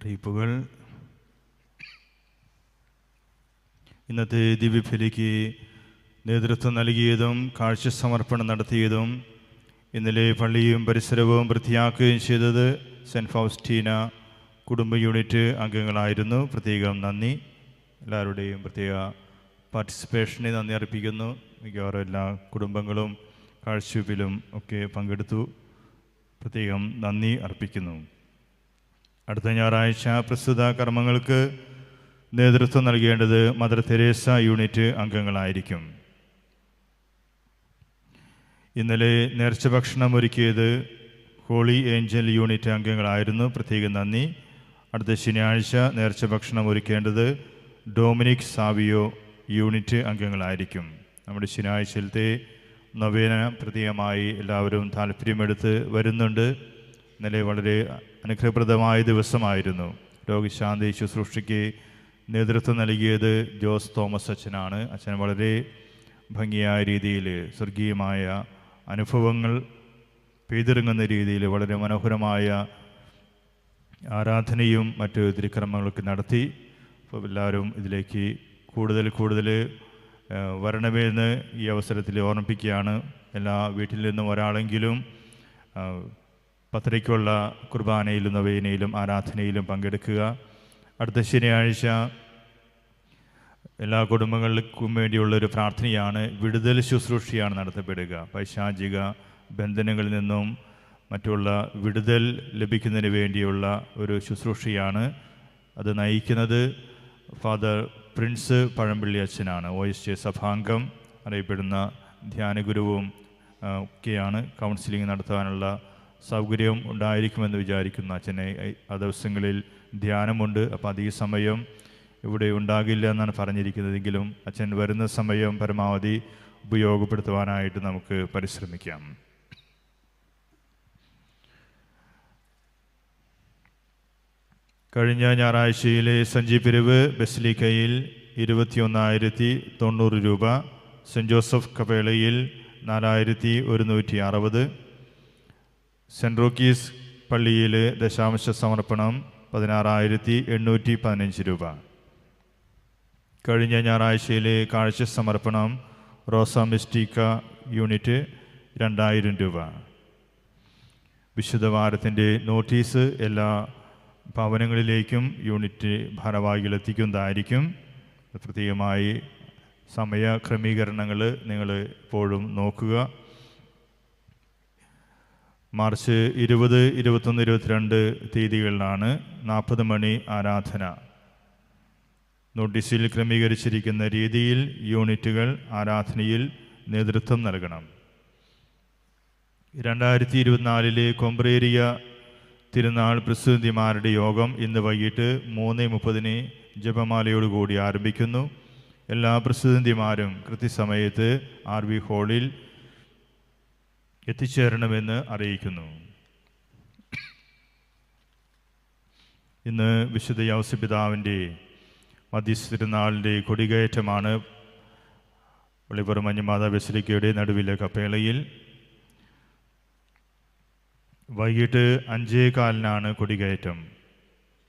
അറിയിപ്പുകൾ. ഇന്നത്തെ ദിവ്യഫലിക്ക് നേതൃത്വം നൽകിയതും കാഴ്ച സമർപ്പണം നടത്തിയതും ഇന്നലെ പള്ളിയും പരിസരവും വൃത്തിയാക്കുകയും ചെയ്തത് സെന്റ് ഫൗസ്റ്റീന കുടുംബ യൂണിറ്റ് അംഗങ്ങളായിരുന്നു. പ്രത്യേകം നന്ദി. എല്ലാവരുടെയും പ്രത്യേക പാർട്ടിസിപ്പേഷനെ നന്ദി അർപ്പിക്കുന്നു. മിക്കവാറും എല്ലാ കുടുംബങ്ങളും കാഴ്ചവെപ്പിലും ഒക്കെ പങ്കെടുത്തു. പ്രത്യേകം നന്ദി അർപ്പിക്കുന്നു. അടുത്ത ഞായറാഴ്ച പ്രസ്തുത കർമ്മങ്ങൾക്ക് നേതൃത്വം നൽകേണ്ടത് മദർ തെരേസ യൂണിറ്റ് അംഗങ്ങളായിരിക്കും. ഇന്നലെ നേർച്ച ഭക്ഷണം ഒരുക്കിയത് ഹോളി ഏഞ്ചൽ യൂണിറ്റ് അംഗങ്ങളായിരുന്നു. പ്രത്യേകം നന്ദി. അടുത്ത ശനിയാഴ്ച നേർച്ച ഭക്ഷണം ഒരുക്കേണ്ടത് ഡൊമിനിക് സാവിയോ യൂണിറ്റ് അംഗങ്ങളായിരിക്കും. നമ്മുടെ ശനിയാഴ്ചയിലത്തെ നവേന പ്രതീകമായി എല്ലാവരും താല്പര്യമെടുത്ത് വരുന്നുണ്ട്. ഇന്നലെ വളരെ അനുഗ്രഹപ്രദമായ ദിവസമായിരുന്നു. രോഗശാന്തി ശുശ്രൂഷയ്ക്ക് നേതൃത്വം നൽകിയത് ജോസ് തോമസ് അച്ഛനാണ്. അച്ഛൻ വളരെ ഭംഗിയായ രീതിയിൽ സ്വർഗീയമായ അനുഭവങ്ങൾ പെയ്തിറങ്ങുന്ന രീതിയിൽ വളരെ മനോഹരമായ ആരാധനയും മറ്റു തിരുക്രമങ്ങളൊക്കെ നടത്തി. അപ്പോൾ എല്ലാവരും ഇതിലേക്ക് കൂടുതൽ കൂടുതൽ വരണമെന്ന് ഈ അവസരത്തിൽ ഓർമ്മിപ്പിക്കുകയാണ്. എല്ലാ വീട്ടിൽ നിന്നും ഒരാളെങ്കിലും ആ, പത്തരയ്ക്കുള്ള കുർബാനയിലും നവേനയിലും ആരാധനയിലും പങ്കെടുക്കുക. അടുത്ത ശനിയാഴ്ച എല്ലാ കുടുംബങ്ങൾക്കും വേണ്ടിയുള്ളൊരു പ്രാർത്ഥനയാണ് വിടുതൽ ശുശ്രൂഷയാണ് നടത്തപ്പെടുക. പൈശാചിക ബന്ധനങ്ങളിൽ നിന്നും മറ്റുള്ള വിടുതൽ ലഭിക്കുന്നതിന് വേണ്ടിയുള്ള ഒരു ശുശ്രൂഷയാണ് അത് നയിക്കുന്നത്. ഫാദർ പ്രിൻസ് പഴമ്പള്ളി അച്ഛനാണ്. ഒ എസ് ജെ സഭാംഗം അറിയപ്പെടുന്ന ധ്യാനഗുരുവും ഒക്കെയാണ് കൗൺസിലിംഗ് നടത്താനുള്ള സൗകര്യം ഉണ്ടായിരിക്കുമെന്ന് വിചാരിക്കുന്നു അച്ഛനെ ആ ദിവസങ്ങളിൽ ധ്യാനമുണ്ട്. അപ്പോൾ ഈ സമയം ഇവിടെ ഉണ്ടാകില്ല എന്നാണ് പറഞ്ഞിരിക്കുന്നതെങ്കിലും അച്ഛൻ വരുന്ന സമയം പരമാവധി ഉപയോഗപ്പെടുത്തുവാനായിട്ട് നമുക്ക് പരിശ്രമിക്കാം. കഴിഞ്ഞ ഞായറാഴ്ചയിലെ സഞ്ജി പിരിവ് ബസിലിക്കയിൽ ഇരുപത്തിയൊന്നായിരത്തി തൊണ്ണൂറ് രൂപ സെന്റ് ജോസഫ് കപേളയിൽ നാലായിരത്തി ഒരുന്നൂറ്റി അറുപത് സെന്റ് റോക്കീസ് പള്ളിയിൽ ദശാംശ സമർപ്പണം പതിനാറായിരത്തി എണ്ണൂറ്റി പതിനഞ്ച് രൂപ. കഴിഞ്ഞ ഞായറാഴ്ചയിലെ കാഴ്ച സമർപ്പണം റോസ മിസ്റ്റിക്ക യൂണിറ്റ് രണ്ടായിരം രൂപ. വിശുദ്ധവാരത്തിന്റെ നോട്ടീസ് എല്ലാ ഭവനങ്ങളിലേക്കും യൂണിറ്റ് ഭാരവാഹികൾ എത്തിക്കുന്നതായിരിക്കും പ്രത്യേകമായി സമയ ക്രമീകരണങ്ങൾ നിങ്ങൾ എപ്പോഴും നോക്കുക. മാർച്ച് ഇരുപത് ഇരുപത്തൊന്ന് ഇരുപത്തിരണ്ട് തീയതികളിലാണ് നാൽപ്പത് മണി ആരാധന. നോട്ടീസിൽ ക്രമീകരിച്ചിരിക്കുന്ന രീതിയിൽ യൂണിറ്റുകൾ ആരാധനയിൽ നേതൃത്വം നൽകണം. രണ്ടായിരത്തി ഇരുപത്തിനാലിലെ കൊമ്പ്രേരിയ തിരുനാൾ പ്രസിദ്ധിമാരുടെ യോഗം ഇന്ന് വൈകിട്ട് മൂന്ന് മുപ്പതിന് ജപമാലയോടുകൂടി ആരംഭിക്കുന്നു. എല്ലാ പ്രസിദ്ധിമാരും കൃത്യസമയത്ത് ആർ വി ഹാളിൽ എത്തിച്ചേരണമെന്ന് അറിയിക്കുന്നു. ഇന്ന് വിശുദ്ധ യൗസപിതാവിന്റെ മധ്യസ്ഥിരുന്നാളിന്റെ കൊടികയറ്റമാണ് വെളിപ്പുറം മഞ്ഞമാത ബസിലിക്കയുടെ നടുവിലെ കപ്പേളയിൽ. വൈകിട്ട് അഞ്ചേ കാലിനാണ് കൊടികയറ്റം.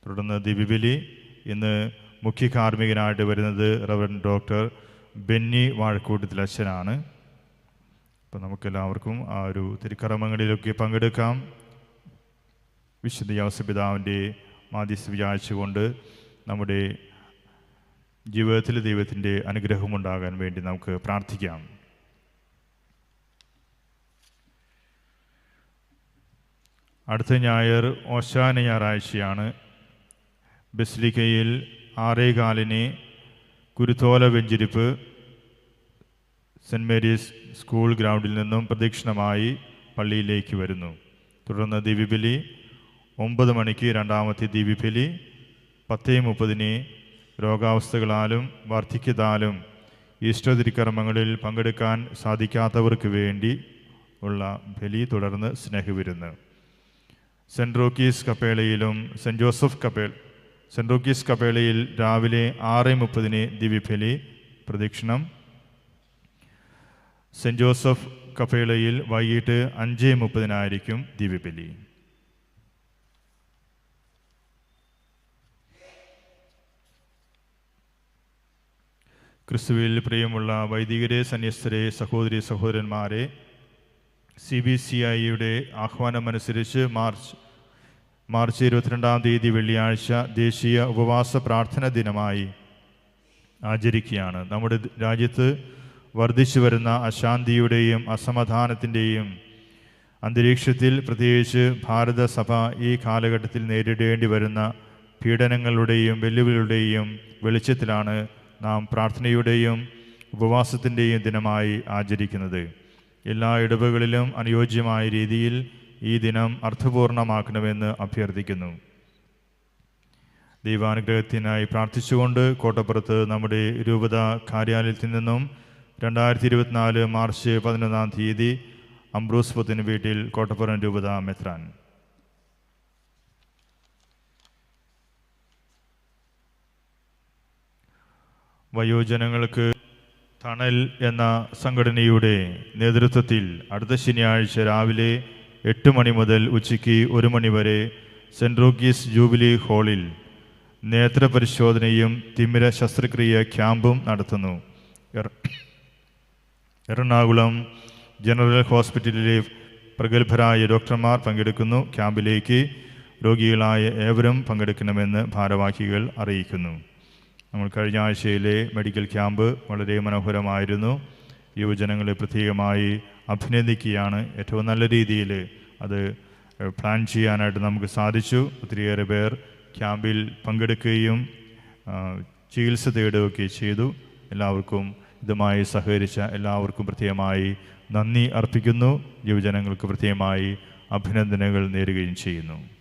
തുടർന്ന് ദിവ്യബലി ഇന്ന് മുഖ്യ കാർമ്മികനായിട്ട് വരുന്നത് റവൻ ഡോക്ടർ ബെന്നി വാഴക്കൂട്ടത്തിൽ അച്ഛനാണ്. അപ്പോൾ നമുക്കെല്ലാവർക്കും ആ ഒരു തിരുക്കർമ്മങ്ങളിലൊക്കെ പങ്കെടുക്കാം. വിശുദ്ധ യാസപിതാവിന്റെ മാധ്യസ്ഥ വിചാരിച്ചുകൊണ്ട് നമ്മുടെ ജീവിതത്തിൽ ദൈവത്തിന്റെ അനുഗ്രഹമുണ്ടാകാൻ വേണ്ടി നമുക്ക് പ്രാർത്ഥിക്കാം. അടുത്ത ഞായർ ഓശാന ഞായറാഴ്ചയാണ്. ബസ്ലിക്കയിൽ ആറേകാലിന് കുരുത്തോല വെഞ്ചിരിപ്പ്. സെന്റ് മേരീസ് സ്കൂൾ ഗ്രൗണ്ടിൽ നിന്നും പ്രദക്ഷിണമായി പള്ളിയിലേക്ക് വരുന്നു. തുടർന്ന് ദിവ്യബലി ഒമ്പത് മണിക്ക് രണ്ടാമത്തെ ദിവ്യബലി പത്തേ മുപ്പതിന് രോഗാവസ്ഥകളാലും വർദ്ധിക്കതാലും ഈസ്റ്റർ തിരുക്കർമ്മങ്ങളിൽ പങ്കെടുക്കാൻ സാധിക്കാത്തവർക്ക് വേണ്ടി ഉള്ള ബലി തുടർന്ന് സ്നേഹവിരുന്ന്. സെന്റ് റോക്കീസ് കപ്പേളയിലും സെന്റ് ജോസഫ് കപ്പേൾ സെന്റ് റോക്കീസ് കപ്പേളയിൽ രാവിലെ ആറ് മുപ്പതിന് ദിവ്യബലി പ്രദക്ഷിണം സെന്റ് ജോസഫ് കഫേളയിൽ വൈകിട്ട് അഞ്ച് മുപ്പതിനായിരിക്കും ദിവ്യബലി ക്രിസ്തുവിൽ പ്രിയമുള്ള വൈദികരെ സന്യസ്തരെ സഹോദരി സഹോദരന്മാരെ സി ബി സി ഐയുടെ ആഹ്വാനമനുസരിച്ച് മാർച്ച് മാർച്ച് ഇരുപത്തിരണ്ടാം തീയതി വെള്ളിയാഴ്ച ദേശീയ ഉപവാസ പ്രാർത്ഥന ദിനമായി ആചരിക്കുകയാണ്. നമ്മുടെ രാജ്യത്ത് വർദ്ധിച്ചു വരുന്ന അശാന്തിയുടെയും അസമാധാനത്തിന്റെയും അന്തരീക്ഷത്തിൽ പ്രത്യേകിച്ച് ഭാരതസഭ ഈ കാലഘട്ടത്തിൽ നേരിടേണ്ടി വരുന്ന പീഡനങ്ങളുടെയും വെല്ലുവിളികളുടെയും വെളിച്ചത്തിലാണ് നാം പ്രാർത്ഥനയുടെയും ഉപവാസത്തിന്റെയും ദിനമായി ആചരിക്കുന്നത്. എല്ലാ ഇടവുകളിലും അനുയോജ്യമായ രീതിയിൽ ഈ ദിനം അർത്ഥപൂർണമാക്കണമെന്ന് അഭ്യർത്ഥിക്കുന്നു. ദൈവാനുഗ്രഹത്തിനായി പ്രാർത്ഥിച്ചുകൊണ്ട് കോട്ടപ്പുറത്ത് നമ്മുടെ രൂപത കാര്യാലയത്തിൽ നിന്നും രണ്ടായിരത്തി ഇരുപത്തിനാല് മാർച്ച് പതിനൊന്നാം തീയതി അംബ്രൂസ് പുത്തിന് വീട്ടിൽ കോട്ടപ്പുറം രൂപത മെത്രാൻ. വയോജനങ്ങൾക്ക് തണൽ എന്ന സംഘടനയുടെ നേതൃത്വത്തിൽ അടുത്ത ശനിയാഴ്ച രാവിലെ എട്ട് മണി മുതൽ ഉച്ചയ്ക്ക് ഒരു മണി വരെ സെന്റ് റോക്കീസ് ജൂബിലി ഹാളിൽ നേത്രപരിശോധനയും തിമിര ശസ്ത്രക്രിയ ക്യാമ്പും നടത്തുന്നു. എറണാകുളം ജനറൽ ഹോസ്പിറ്റലിലെ പ്രഗത്ഭരായ ഡോക്ടർമാർ പങ്കെടുക്കുന്നു. ക്യാമ്പിലേക്ക് രോഗികളായ ഏവരും പങ്കെടുക്കണമെന്ന് ഭാരവാഹികൾ അറിയിക്കുന്നു. നമ്മൾ കഴിഞ്ഞ ആഴ്ചയിലെ മെഡിക്കൽ ക്യാമ്പ് വളരെ മനോഹരമായിരുന്നു. യുവജനങ്ങളെ പ്രത്യേകമായി അഭിനന്ദിക്കുകയാണ്. ഏറ്റവും നല്ല രീതിയിൽ അത് പ്ലാൻ ചെയ്യാനായിട്ട് നമുക്ക് സാധിച്ചു. ഒത്തിരിയേറെ പേർ ക്യാമ്പിൽ പങ്കെടുക്കുകയും ചികിത്സ തേടുകയൊക്കെ ചെയ്തു. എല്ലാവർക്കും ഇതുമായി സഹകരിച്ച എല്ലാവർക്കും പ്രത്യേകമായി നന്ദി അർപ്പിക്കുന്നു. യുവജനങ്ങൾക്ക് പ്രത്യേകമായി അഭിനന്ദനങ്ങൾ നേരുകയും ചെയ്യുന്നു.